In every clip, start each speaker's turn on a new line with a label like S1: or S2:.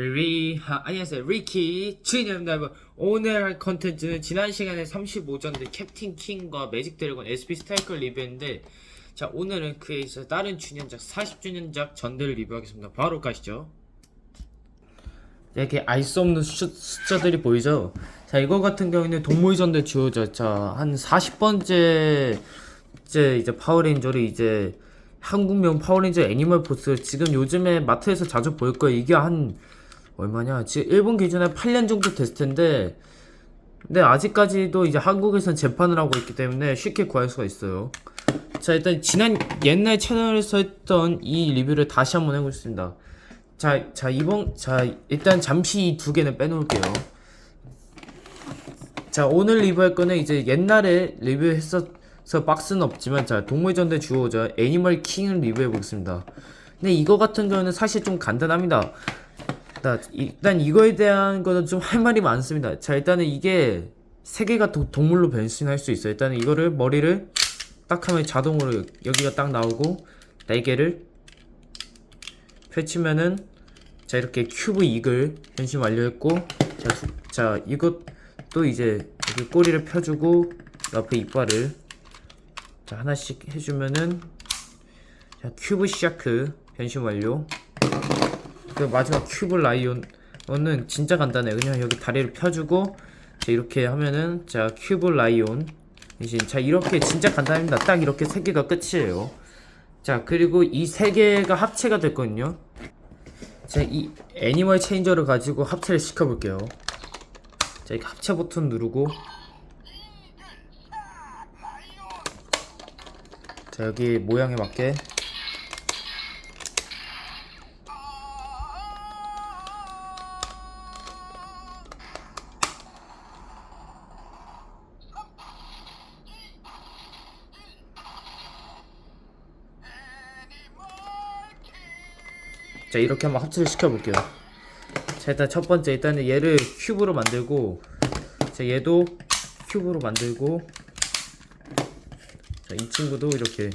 S1: 리, 하, 안녕하세요. 리키 주인입니다. 여러분. 오늘 할 컨텐츠는 지난 시간에 35전대 캡틴 킹과 매직 드래곤 SP 스타이크를 리뷰했는데 자 오늘은 그에 있어 다른 주년작 40주년작 전대를 리뷰하겠습니다. 바로 가시죠. 이렇게 알 수 없는 수, 숫자 들이 보이죠? 자 이거 같은 경우에는 동물 전대 주어져 자한 40번째 이제 이제 파워레인저를 이제 한국명 파워레인저 애니멀 포스 지금 요즘에 마트에서 자주 보일 거예요. 이게 한 얼마냐? 지금 일본 기준에 8년 정도 됐을 텐데 근데 아직까지도 이제 한국에선 재판을 하고 있기 때문에 쉽게 구할 수가 있어요. 자 일단 지난 옛날 채널에서 했던 이 리뷰를 다시 한번 해보겠습니다. 자, 자 이번 자 일단 잠시 이 두 개는 빼놓을게요. 자 오늘 리뷰할 거는 이제 옛날에 리뷰했었서 박스는 없지만 자 동물전대 주어져 애니멀 킹을 리뷰해 보겠습니다. 근데 이거 같은 경우는 사실 좀 간단합니다. 일단, 이거에 대한 거는 좀 할 말이 많습니다. 자 일단은 이게 세 개가 도- 동물로 변신할 수 있어요. 일단은 이거를 머리를 딱 하면 자동으로 여기가 딱 나오고 네 개를 펼치면은 자 이렇게 큐브 이글 변신 완료했고 자, 두- 자 이것도 이제 여기 꼬리를 펴주고 옆에 이빨을 자 하나씩 해주면은 자 큐브 샤크 변신 완료 그 마지막 큐브 라이온은 진짜 간단해 그냥 여기 다리를 펴주고 자 이렇게 하면은 자 큐브 라이온. 변신 자 이렇게 진짜 간단합니다. 딱 이렇게 세 개가 끝이에요. 자 그리고 이 세 개가 합체가 됐거든요. 자, 이 애니멀 체인저를 가지고 합체를 시켜볼게요. 자, 이렇게 합체 버튼 누르고. 자, 여기 모양에 맞게 자, 이렇게 한번 합체를 시켜볼게요. 자, 일단 첫 번째, 일단은 얘를 큐브로 만들고 자, 얘도 큐브로 만들고 자, 이 친구도 이렇게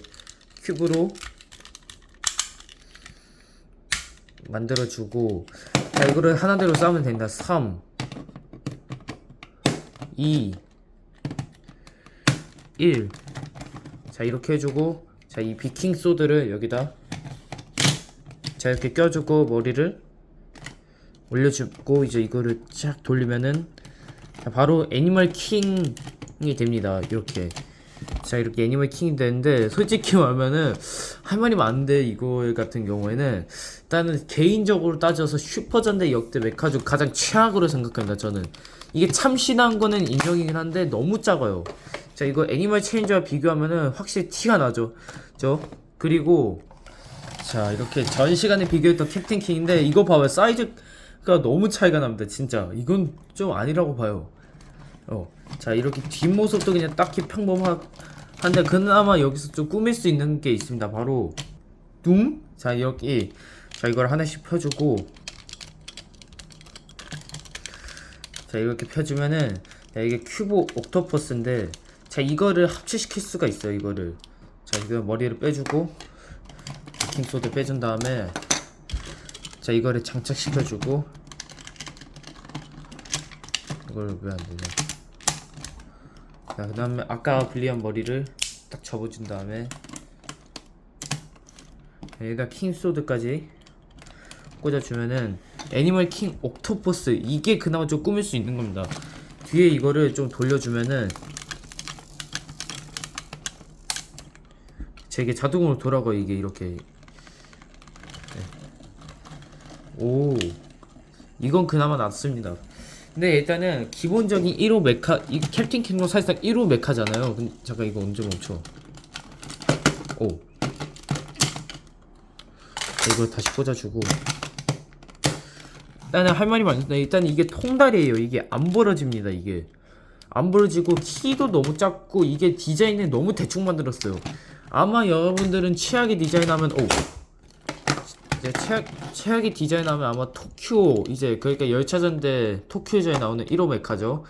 S1: 큐브로 만들어주고 자, 이거를 하나대로 싸우면 된다. 3 2 1 자, 이렇게 해주고 자, 이 비킹 소드를 여기다 자, 이렇게 껴주고 머리를 올려주고 이제 이거를 쫙 돌리면은 자, 바로 애니멀 킹이 됩니다. 이렇게. 자 이렇게 애니멀 킹이 되는데 솔직히 말하면은 할 말이 많은데 이거 같은 경우에는 일단은 개인적으로 따져서 슈퍼전대 역대 메카 중 가장 최악으로 생각합니다 저는 이게 참신한 거는 인정이긴 한데 너무 작아요 자 이거 애니멀 체인저와 비교하면은 확실히 티가 나죠 저 그리고 자 이렇게 전 시간에 비교했던 캡틴 킹인데 이거 봐봐요 사이즈가 너무 차이가 납니다 진짜 이건 좀 아니라고 봐요 어, 자 이렇게 뒷모습도 그냥 딱히 평범한데 그나마 여기서 좀 꾸밀 수 있는 게 있습니다. 바로 둠. 자 여기 자 이걸 하나씩 펴주고 자 이렇게 펴주면은 자 이게 큐브 옥토퍼스인데 자 이거를 합체시킬 수가 있어요. 이거를 자 이거 머리를 빼주고 베킹 소드 빼준 다음에 자 이거를 장착시켜주고 이걸 왜 안 되냐? 자, 그 다음에 아까 분리한 머리를 딱 접어준 다음에 여기다 킹 소드까지 꽂아주면은 애니멀 킹 옥토퍼스 이게 그나마 좀 꾸밀 수 있는 겁니다. 뒤에 이거를 좀 돌려주면은 제게 자동으로 돌아가 이게 이렇게 네. 오 이건 그나마 낫습니다. 근데 일단은 기본적인 1호 메카 이 캡틴 킹도 사실상 1호 메카잖아요. 근데 잠깐 이거 언제 멈춰? 오. 이걸 다시 꽂아주고 일단은 할 말이 많은데 일단 이게 통달이에요. 이게 안 벌어집니다. 이게 안 벌어지고 키도 너무 작고 이게 디자인을 너무 대충 만들었어요. 아마 여러분들은 최악의 디자인하면 오 이제 최악, 최악의 디자인 하면 아마 토큐 이제 그러니까 열차전 대 토큐전에 나오는 1호 메카죠.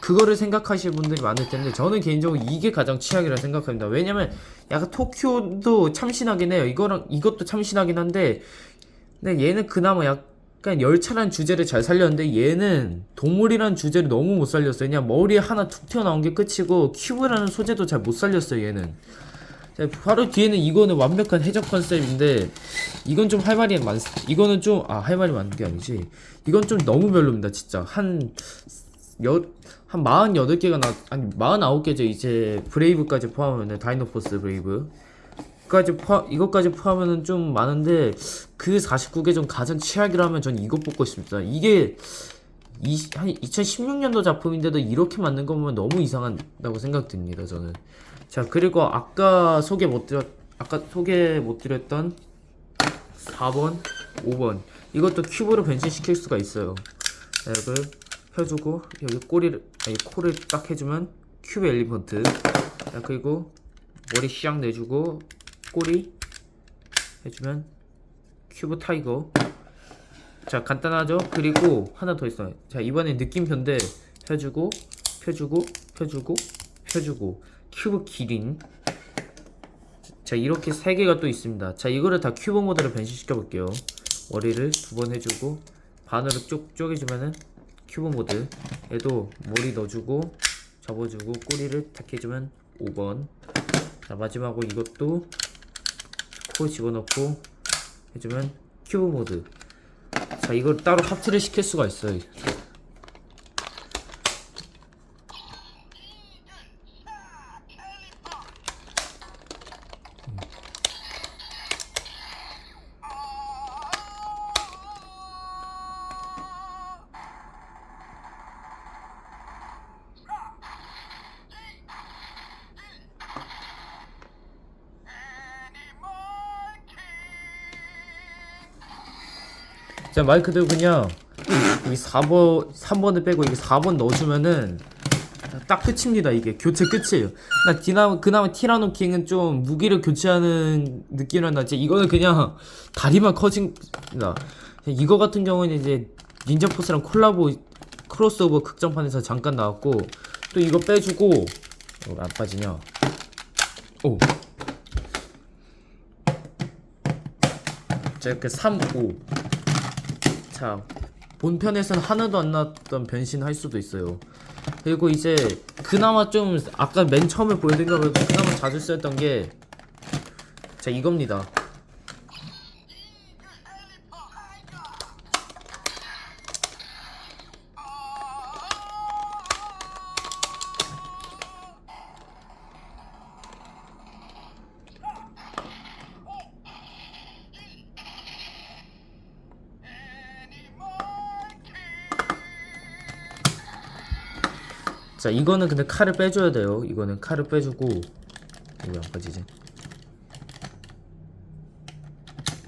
S1: 그거를 생각하실 분들이 많을 텐데 저는 개인적으로 이게 가장 최악이라 생각합니다. 왜냐면 약간 토큐도 참신하긴 해요. 이거랑 이것도 참신하긴 한데 근데 얘는 그나마 약 그냥 열차란 주제를 잘 살렸는데 얘는 동물이란 주제를 너무 못 살렸어요. 그냥 머리에 하나 툭 튀어나온 게 끝이고 큐브라는 소재도 잘 못 살렸어요. 얘는. 자, 바로 뒤에는 이거는 완벽한 해적 컨셉인데 이건 좀 할 말이 많. 이거는 좀 아 할 말이 많은 게 아니지. 이건 좀 너무 별로입니다. 진짜 한 여, 한 48개가 나, 아니 49개죠 이제 브레이브까지 포함하면 다이노포스 브레이브 까지 포함 이것까지 포함하면 좀 많은데 그 49개 중 가장 최악이라 하면 전 이거 뽑고 싶습니다. 이게 이, 한 2016년도 작품인데도 이렇게 만든 거 보면 너무 이상하다고 생각됩니다. 저는. 자 그리고 아까 소개 못 드렸 아까 소개 못 드렸던 4번, 5번 이것도 큐브로 변신시킬 수가 있어요. 자, 이걸 펴주고 여기 꼬리를 아니 코를 딱 해주면 큐브 엘리펀트. 자 그리고 머리 샥 내주고 꼬리 해주면 큐브 타이거 자 간단하죠? 그리고 하나 더 있어요. 자 이번엔 느낌표인데 펴주고 펴주고 펴주고 펴주고. 큐브 기린. 자 이렇게 세 개가 또 있습니다. 자 이거를 다 큐브 모드로 변신시켜 볼게요. 머리를 두 번 해주고 반으로 쭉 쪼개주면은 큐브 모드 얘도 머리 넣어주고 접어주고 꼬리를 탁 해주면 5번. 자 마지막으로 이것도 코 집어넣고 해주면 큐브 모드 자 이걸 따로 합체를 시킬 수가 있어요 자 마이크 들고 그냥 이 4번 3번을 빼고 이게 4번 넣어주면은 딱 끝입니다 이게. 교체 끝이에요. 나 디나 그나마 티라노 킹은 좀 무기를 교체하는 느낌은 나지 이거는 그냥 다리만 커진다. 이거 같은 경우는 이제 닌자 포스랑 콜라보 크로스오버 극장판에서 잠깐 나왔고 또 이거 빼주고 어, 안 빠지냐? 오. 자 이렇게 3, 5 자 본편에서는 하나도 안 나왔던 변신 할 수도 있어요. 그리고 이제 그나마 좀 아까 맨 처음에 보여드린 거 말고 그나마 자주 쓰였던 게 자 이겁니다 자 이거는 근데 칼을 빼줘야 돼요. 이거는 칼을 빼주고 이거 안 빠지지?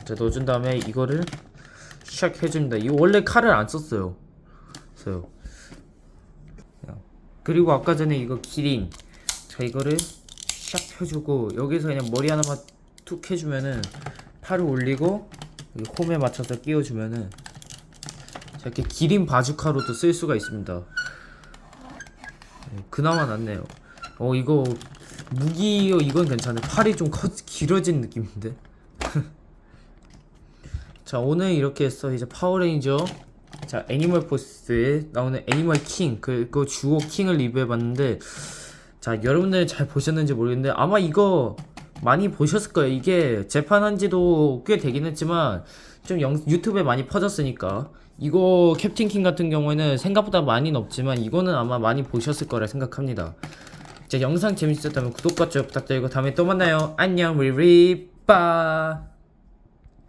S1: 자 넣어준 다음에 이거를 샥 해줍니다. 이거 원래 칼을 안 썼어요. 써요. 자, 그리고 아까 전에 이거 기린. 자 이거를 샥 펴주고 여기서 그냥 머리 하나만 툭 해주면은 팔을 올리고 여기 홈에 맞춰서 끼워주면은 자 이렇게 기린 바주카로도 쓸 수가 있습니다 그나마 낫네요. 어 이거 무기요 이건 괜찮네. 팔이 좀 커, 길어진 느낌인데. 자 오늘 이렇게 해서 이제 파워레인저 자 애니멀 포스에 나오는 애니멀 킹 그리고 주호 킹을 리뷰해봤는데 자 여러분들 잘 보셨는지 모르겠는데 아마 이거 많이 보셨을 거예요. 이게 재판한 지도 꽤 되긴 했지만 좀 영, 유튜브에 많이 퍼졌으니까 이거 캡틴 킹 같은 경우에는 생각보다 많이는 없지만 이거는 아마 많이 보셨을 거라 생각합니다. 자 영상 재밌었다면 구독과 좋아요 부탁드리고 다음에 또 만나요. 안녕 리리빠